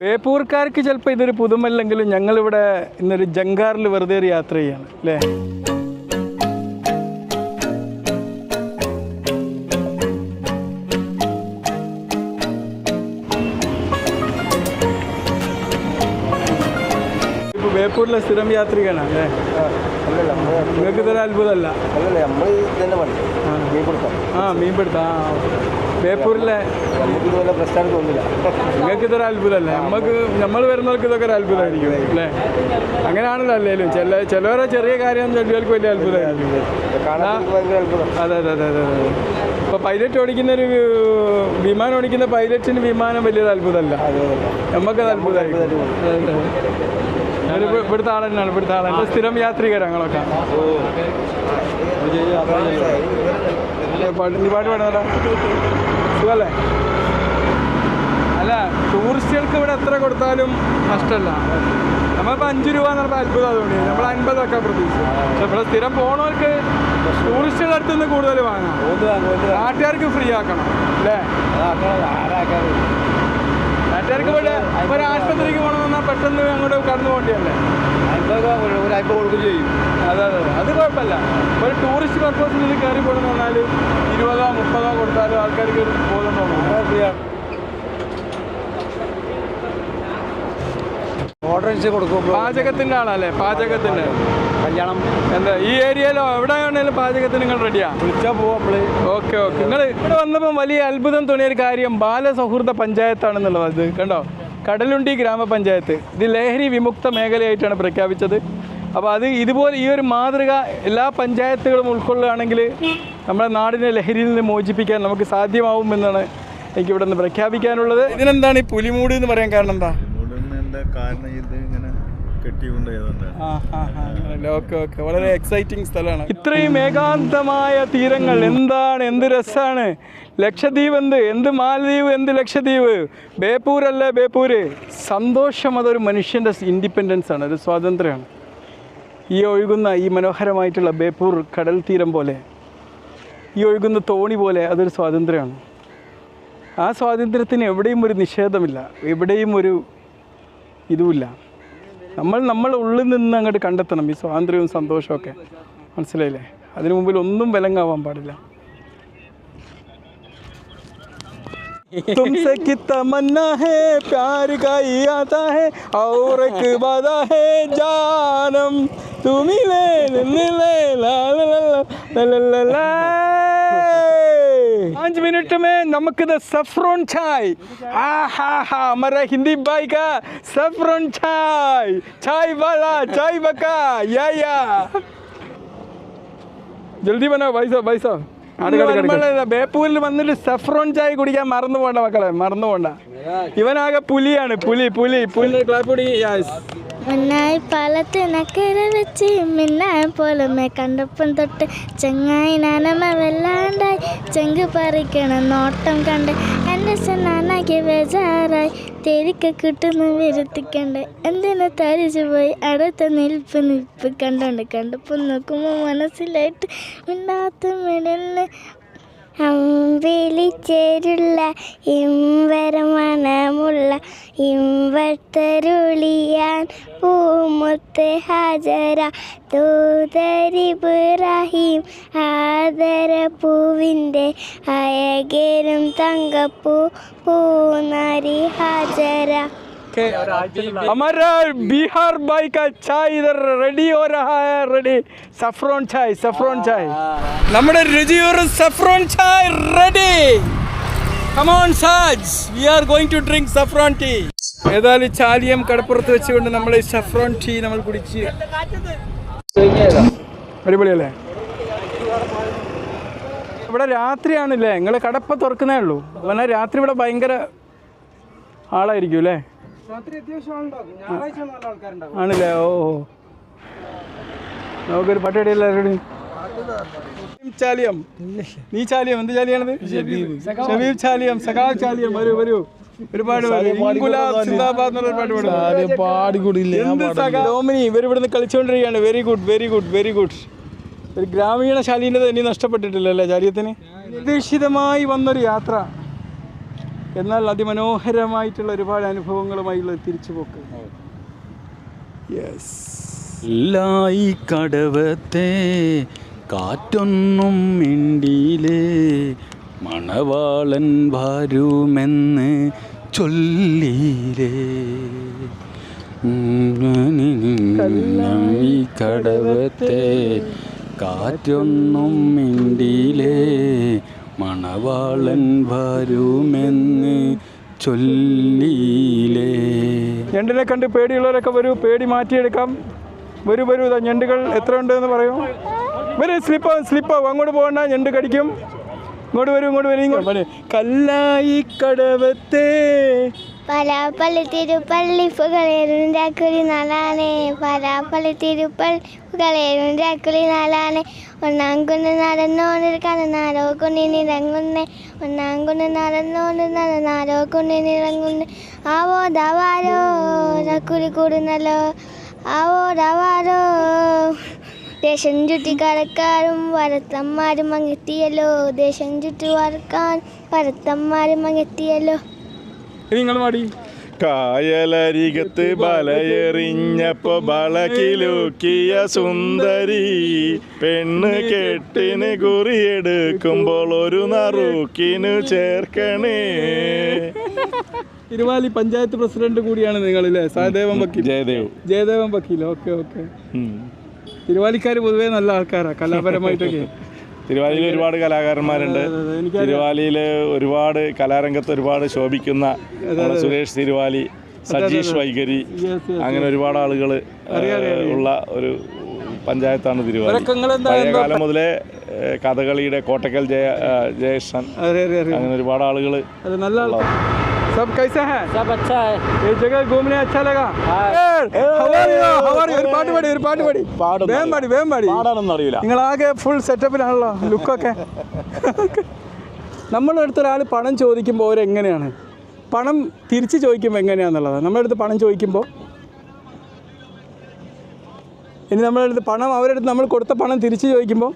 ബേപ്പൂർക്കാർക്ക് ചിലപ്പോൾ ഇതൊരു പുതുമല്ലെങ്കിലും ഞങ്ങളിവിടെ ഇന്നൊരു ജങ്കാറിൽ വെറുതെ ഒരു യാത്ര ചെയ്യാണ് അല്ലേ? ഇപ്പോൾ ബേപ്പൂരിലെ സ്ഥിരം യാത്രികനാണ് അല്ലേ? നിങ്ങൾക്ക് ഇതൊരു അത്ഭുതമല്ല. ആ. മീൻപിടുത്ത. മീൻ ആ ഓക്കെ. ആ ബേപ്പൂരിലെ പ്രശ്നം തോന്നില്ല. നിങ്ങൾക്ക് ഇതൊരു അത്ഭുതമല്ല? നമുക്ക് നമ്മൾ വരുന്നവർക്ക് ഇതൊക്കെ ഒരു അത്ഭുതമായിരിക്കും അല്ലേ? അങ്ങനെയാണല്ലോ അല്ലേലും. ചില ചിലവരെ ചെറിയ കാര്യം ചെല്ലുകൾക്ക് വലിയ അത്ഭുതമായിരിക്കും. അതെ അതെ അതെ. അതെ അതെ ഇപ്പോൾ പൈലറ്റ് ഓടിക്കുന്ന ഒരു വിമാനം ഓടിക്കുന്ന പൈലറ്റിന് വിമാനം വലിയൊരു അത്ഭുതമല്ല. നമുക്കത് അത്ഭുതമായിരിക്കും. ഞാൻ ഇവിടുത്തെ ആൾ തന്നെയാണ് ഇവിടുത്തെ ആളെ. സ്ഥിരം യാത്രികരാണ് ഞങ്ങളൊക്കെ. പാട്ട് നീ പാട്ട് പാടുന്നതാ സുഖല്ലേ? അല്ല ടൂറിസ്റ്റുകൾക്ക് ഇവിടെ എത്ര കൊടുത്താലും നഷ്ടമല്ല. നമ്മളിപ്പോൾ അഞ്ച് രൂപ എന്ന് പറഞ്ഞാൽ അത്ഭുതം അതുകൊണ്ട് നമ്മൾ അൻപതൊക്കെ പ്രതീക്ഷിച്ചു. പക്ഷെ ഇവിടെ സ്ഥിരം പോണവർക്ക് ടൂറിസ്റ്റുകളുടെ അടുത്ത് നിന്ന് കൂടുതൽ വാങ്ങാം. നാട്ടുകാർക്ക് ഫ്രീ ആക്കണം അല്ലേ? നാട്ടുകാർക്ക് ഇവിടെ ഒരു ആശുപത്രിക്ക് പോകണമെന്നാൽ പെട്ടെന്ന് അങ്ങോട്ട് കടന്നു പോകേണ്ടിയല്ലേ? ഒരായ്പ കൊടുക്കുകയും ചെയ്യും. അതെ അതെ അതെ. അത് കുഴപ്പമില്ല. ഒരു ടൂറിസ്റ്റ് പർപ്പസിൽ ഇത് കയറി പോകണമെന്ന് പറഞ്ഞാൽ ഇരുപതോ മുപ്പതോ കൊടുത്താലും ആൾക്കാർക്ക് ഒരു ബോധം തോന്നും ഫ്രീ ആണ് ഓർഡർ അനുസരിച്ച് കൊടുക്കുമ്പോൾ പാചകത്തിന്റെ ആളല്ലേ? പാചകത്തിന്റെ കല്യാണം. എന്താ ഈ ഏരിയയിലോ എവിടെയാണെങ്കിലും പാചകത്തിന് നിങ്ങൾ റെഡിയാ വിളിച്ചാൽ പോവാം നമ്മൾ. Okay okay. നിങ്ങൾ ഇവിടെ വന്നപ്പോൾ വലിയ അത്ഭുതം തോന്നിയ ഒരു കാര്യം ബാലസൗഹൃദ പഞ്ചായത്താണെന്നുള്ളത്. കണ്ടോ? കടലുണ്ടി ഗ്രാമപഞ്ചായത്ത്. ഇത് ലഹരി വിമുക്ത മേഖലയായിട്ടാണ് പ്രഖ്യാപിച്ചത്. അപ്പോൾ അത് ഇതുപോലെ ഈ ഒരു മാതൃക എല്ലാ പഞ്ചായത്തുകളും ഉൾക്കൊള്ളുകയാണെങ്കിൽ നമ്മുടെ നാടിനെ ലഹരിയിൽ നിന്ന് മോചിപ്പിക്കാൻ നമുക്ക് സാധ്യമാവും എന്നാണ് എനിക്ക് ഇവിടെ നിന്ന് പ്രഖ്യാപിക്കാനുള്ളത്. ഇതിനെന്താണ് ഈ പുലിമൂട് എന്ന് പറയാൻ കാരണം എന്താ? കാരണം ഇത് ഇങ്ങനെ വളരെ എക്സൈറ്റിംഗ് സ്ഥലമാണ്. ഇത്രയും ഏകാന്തമായ തീരങ്ങൾ എന്താണ്? എന്ത് രസാണ്? ലക്ഷദ്വീപ് എന്ത്? എന്ത് മാലദ്വീപ്? എന്ത് ലക്ഷദ്വീപ്? ബേപ്പൂരല്ലേ ബേപ്പൂര്? സന്തോഷം അതൊരു മനുഷ്യന്റെ ഇൻഡിപെൻഡൻസ് ആണ് ഒരു സ്വാതന്ത്ര്യമാണ്. ഈ ഒഴുകുന്ന ഈ മനോഹരമായിട്ടുള്ള ബേപ്പൂർ കടൽ തീരം പോലെ ഈ ഒഴുകുന്ന തോണി പോലെ അതൊരു സ്വാതന്ത്ര്യമാണ്. ആ സ്വാതന്ത്ര്യത്തിന് എവിടെയും ഒരു നിഷേധമില്ല എവിടെയും ഒരു ഇതുമില്ല നമ്മൾ നമ്മൾ ഉള്ളിൽ നിന്ന് അങ്ങോട്ട് കണ്ടെത്തണം ഈ സ്വാതന്ത്ര്യവും സന്തോഷമൊക്കെ മനസ്സിലായില്ലേ അതിനു മുമ്പിൽ ഒന്നും വിലങ്ങാവാൻ പാടില്ല तुमसे की तमन्ना है प्यार का ही आता है और एक वादा है जानम तुम ही ले ले ले ले ला ला ला ला ला ला ला पाँच मिनट में नमक द सफरोन चाय हा हा हा हमारा हिंदी भाई का सफरोन चाय चाय वाला चाय बका या या ജൽദി ബനാ ഭായി സാബ് ഭായി സാബ് ബേപ്പൂരിൽ വന്നിട്ട് സഫ്രോൺ ചായ കുടിക്കാൻ മറന്നു പോണ്ട മക്കളെ മറന്നു പോണ്ട ഇവനാകെ പുലിയാണ് പുലി പുലി പുലി ക്ലാപ്പ് കുടി പാലത്ത് നക്കര വെച്ച് മിന്നായ പോലുമേ കണ്ടപ്പം തൊട്ട് ചെങ്ങായി നാനമ്മ വല്ലാണ്ടായി. ചെങ്ക് പറിക്കണം നോട്ടം കണ്ട്. എന്റെ നാനാക്കി ബേജാറായി. തെരിക്ക കിട്ടുന്ന വരുത്തിക്കണ്ട്. എന്തിനു തരിച്ചു പോയി? അടുത്ത നിൽപ്പ് നിൽപ്പ് കണ്ടുണ്ട് കണ്ടപ്പം നോക്കുമ്പോൾ മനസ്സിലായിട്ട് മിണ്ടാത്ത മിടലിന് അമ്പിളിച്ചേരുള്ള ഇമ്പരമണമുള്ള ഇമ്പത്തരുളിയാൻ പൂമുത്ത് ഹാജര തൂതരിബ്രാഹിം ആദര പൂവിൻ്റെ അയകേരും തങ്കപ്പൂ പൂനരി ഹാജര हमारा बिहार भाई का चाय इधर रेडी हो रहा है रेडी सफरोन चाय सफरोन चाय നമ്മുടെ രുചിയൊരു saffron Chai ready come on Saj we are going to drink saffron tea ഏതായാലും ചാലിയം കടപ്പുറത്ത് വെച്ചുകൊണ്ട് നമ്മൾ സഫ്രോൺ ടീ നമ്മൾ കുടിച്ച് അടിപൊളിയല്ലേ? ഇവിടെ രാത്രിയാണല്ലേ? നിങ്ങൾ കടപ്പ തുറക്കുന്നേ ഉള്ളൂ. എന്നാൽ രാത്രി ഇവിടെ ഭയങ്കര ആളായിരിക്കും അല്ലേ? ആണല്ലേ? ഓ. നമുക്കൊരു പാട്ട് എല്ലാവരോടും ചാലിയം. നീ ചാലിയം എന്ത് ചാലിയാണത്? ഷബീബ്. ചാലിയം ചാലിയം. വരൂ വരൂ. ഒരുപാട് ഡോമിനി ഇവർ ഇവിടുന്ന് കളിച്ചുകൊണ്ടിരിക്കുകയാണ് very good very good very good ഒരു ഗ്രാമീണ ശാലീനത ഇനി നഷ്ടപ്പെട്ടിട്ടില്ലല്ലേ ചാലിയത്തിന്? നിർദ്ദേശിതമായി വന്നൊരു യാത്ര. എന്നാൽ അതിമനോഹരമായിട്ടുള്ള ഒരുപാട് അനുഭവങ്ങളുമായുള്ള തിരിച്ചു തിരിച്ചുപോക്ക് യെസ് എല്ലായി കടവത്തെ കാറ്റൊന്നും മിണ്ടിയിലേ മണവാളൻ വരുമെന്ന് ചൊല്ലിയിലേ കടവത്തെ കാറ്റൊന്നും മിണ്ടിയിലേ മണവാളൻ വരുമെന്ന് ചൊല്ലിയിലേ ഞണ്ടിനെ കണ്ട് പേടിയുള്ളവരൊക്കെ വരൂ പേടി മാറ്റിയെടുക്കാം. വരൂ വരൂ ഇതാ ഞണ്ടുകൾ എത്ര ഉണ്ട് എന്ന് പറയൂ. വരൂ സ്ലിപ്പാവും സ്ലിപ്പാവും അങ്ങോട്ട് പോകണ്ട ഞണ്ട് കടിക്കും. ഇങ്ങോട്ട് വരും ഇങ്ങോട്ട് വരും ഇങ്ങോട്ട് കല്ലായി കടവത്തെ. പലാപ്പള്ളി തിരുപ്പള്ളി നാലാണ് നാളാണ്. പലാപ്പള്ളി തിരുപ്പള്ളി പുകളേരും രാക്കുളി നാളാണ്. ഒന്നാം കൊണ്ട് നടന്നോണ്ട് കടനാരോ കൊണ്ടിനിറങ്ങുന്നേ ഒന്നാം കൊണ്ട് നടന്നോണ്ട് നടന്നാരോ കൊണ്ടിനിറങ്ങുന്നേ ആവോ ദവാരോ നക്കുലി കൂടുന്നല്ലോ. ആവോ ദവാരോ ദേശം ചുറ്റി കടക്കാരും വരത്തന്മാരും അങ്ങെത്തിയല്ലോ ദേശം ചുറ്റി വരക്കാൻ വരത്തന്മാരും അങ്ങെത്തിയല്ലോ നിങ്ങൾ പാടി കായലരികത്ത് ബലയെറിഞ്ഞപ്പോ ബളകിലൂക്കിയ സുന്ദരി. പെണ്ണ് കെട്ടിന് കുറിയെടുക്കുമ്പോൾ ഒരു നറുക്കിനു ചേർക്കണേ. തിരുവാലി പഞ്ചായത്ത് പ്രസിഡന്റ് കൂടിയാണ് നിങ്ങൾ അല്ലേ സഹദേവൻ വക്കീൽ. ജയദേവ്. ജയദേവൻ വക്കീൽ. Okay okay. തിരുവാലിക്കാർ പൊതുവേ നല്ല ആൾക്കാരാ കലാപരമായിട്ടൊക്കെ. തിരുവാലിയിൽ ഒരുപാട് കലാകാരന്മാരുണ്ട്. തിരുവാലിയിൽ ഒരുപാട് കലാരംഗത്ത് ഒരുപാട് ശോഭിക്കുന്ന സുരേഷ് തിരുവാലി സജീഷ് വൈകരി അങ്ങനെ ഒരുപാട് ആളുകൾ ഉള്ള ഒരു പഞ്ചായത്താണ് തിരുവാലി. പഴയകാലം മുതലേ കഥകളിയുടെ കോട്ടക്കൽ ജയ ജയകൃഷ്ണൻ അങ്ങനെ ഒരുപാട് ആളുകൾ നല്ല सब कैसा है सब अच्छा है ये जगह घूमने अच्छा लगा ഹവാരി ഹവാരി ഒരു പാട്ട് പാടി ഒരു പാട്ട് പാടി പാടുന്നു. വേം പാടി വേം പാടി പാടാനൊന്നും അറിയില്ല നിങ്ങൾ ആകെ ഫുൾ സെറ്റപ്പിലാണല്ലോ ലുക്കൊക്കെ നമ്മുടെ അടുത്ത് ഒരാൾ പണം ചോദിക്കുമ്പോൾ അവരെങ്ങനെയാണ് പണം തിരിച്ച് ചോദിക്കുമ്പോൾ എങ്ങനെയാണെന്നുള്ളതാണ് നമ്മുടെ അടുത്ത് പണം ചോദിക്കുമ്പോൾ ഇനി നമ്മുടെ അടുത്ത് പണം അവരുടെ അടുത്ത് നമ്മൾ കൊടുത്ത പണം തിരിച്ച് ചോദിക്കുമ്പോൾ